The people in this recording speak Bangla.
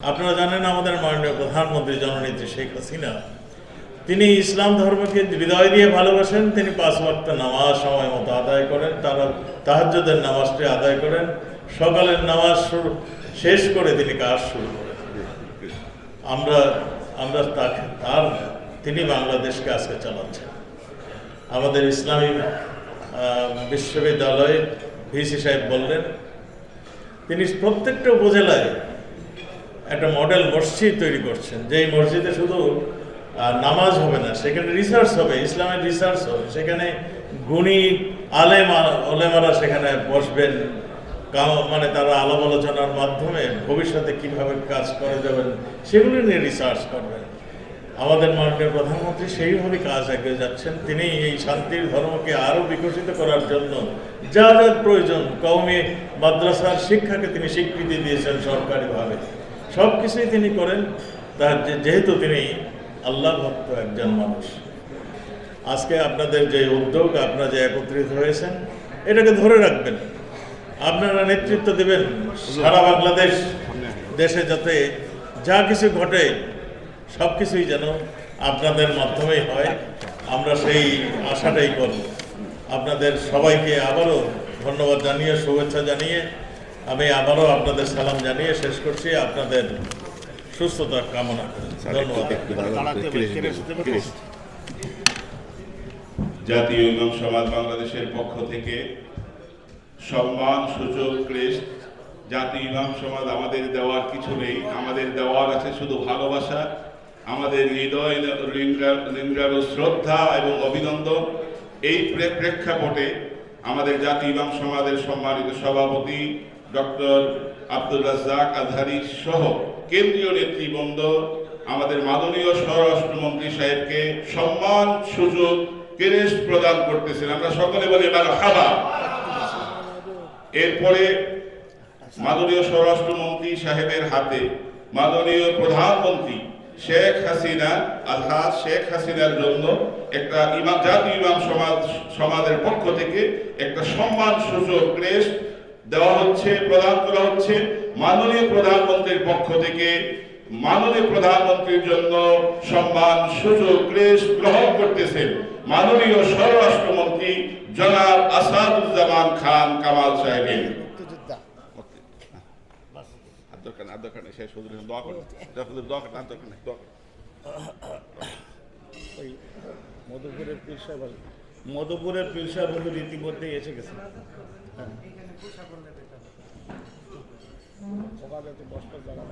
আপনারা জানেন আমাদের মাননীয় প্রধানমন্ত্রী জননেত্রী শেখ হাসিনা তিনি ইসলাম ধর্মকে হৃদয় দিয়ে ভালোবাসেন তিনি পাঁচ ওয়াক্ত নামাজ সময় মতো আদায় করেন তারা তাহাজ্জুদের নামাজটি আদায় করেন সকালের নামাজ শুরু শেষ করে তিনি কাজ শুরু করেন। আমরা আমরা তাকে তার তিনি বাংলাদেশকে আজকে চালাচ্ছেন। আমাদের ইসলামী আহ, বিশ্ববিদ্যালয়ের ভিসি সাহেব বললেন তিনি প্রত্যেকটা উপজেলায় একটা মডেল মসজিদ তৈরি করছেন, যেই মসজিদে শুধু নামাজ হবে না, সেখানে রিসার্চ হবে, ইসলামের রিসার্চ হবে, সেখানে গুণী আলেম, ওলেমারা সেখানে বসবেন মানে তারা আলাপ আলোচনার মাধ্যমে ভবিষ্যতে কীভাবে কাজ করে যাবেন, সেগুলি নিয়ে রিসার্চ করবেন। আমাদের মাননীয় প্রধানমন্ত্রী সেইভাবে কাজ এগিয়ে যাচ্ছেন, তিনি এই শান্তির ধর্মকে আরও বিকশিত করার জন্য যা যা প্রয়োজন, কওমি মাদ্রাসার শিক্ষাকে তিনি স্বীকৃতি দিয়েছেন সরকারিভাবে। সব কিছুই তিনি করেন। তার যেহেতু তিনি আল্লাহ ভক্ত একজন মানুষ। আজকে আপনাদের যে উদ্যোগ, আপনারা যে একত্রিত হয়েছেন, এটাকে ধরে রাখবেন। আপনারা নেতৃত্ব দেবেন সারা বাংলাদেশ দেশে যাতে যা কিছু ঘটে, সব কিছুই যেন আপনাদের মাধ্যমেই হয়। আমরা সেই আশাটাই করব। আপনাদের সবাইকে আবারও ধন্যবাদ জানিয়ে, শুভেচ্ছা জানিয়ে আমি আবারও আপনাদের সালাম জানিয়ে শেষ করছি। আপনাদের সুস্থতা কামনা করে। ধন্যবাদ। জাতীয় ইমাম সমাজ বাংলাদেশের পক্ষ থেকে সম্মান সুযোগ ক্রেস্ট জাতীয় ইমাম সমাজ আমাদের দেওয়ার কিছু নেই। আমাদের দেওয়ার আছে শুধু ভালোবাসা আমাদের হৃদয় লিঙ্গারু শ্রদ্ধা এবং অভিনন্দন। এই প্রে- প্রেক্ষাপটে আমাদের জাতীয় ইমাম সমাজের সম্মানিত সভাপতি ডক্টর আব্দুল রাজ্জাক আজহারি সহ কেন্দ্রীয় নেতৃবৃন্দ, আমাদের মাননীয় স্বরাষ্ট্রমন্ত্রী সাহেবকে সম্মান, সুযোগ ক্রেস্ট প্রদান করতেছেন। আমরা সকলে বলি এবার হাবা এরপরে মাননীয় স্বরাষ্ট্রমন্ত্রী সাহেবের হাতে মাননীয় প্রধানমন্ত্রী শেখ হাসিনা আলহাজ শেখ হাসিনার জন্য একটা ইমাম, জাতীয় ইমাম সমাজ, সমাজের পক্ষ থেকে একটা সম্মান, সুযোগ ক্রেস্ট দেওয়া হচ্ছে প্রদান করা হচ্ছে মাননীয় প্রধানমন্ত্রীর পক্ষ থেকে। মাননীয় প্রধানমন্ত্রীর জন্য সম্মান সুযোগ ক্রেস্ট গ্রহণ করতেছেন মাননীয় স্বরাষ্ট্রমন্ত্রী জনাব আসাদুজ্জামান খান কামাল সাহেবের। মধুপুরের। মধুপুরের পীর বন্ধু ইতিমধ্যেই এসে গেছে হ্যাঁ। ওখানে তো বসবার জায়গা।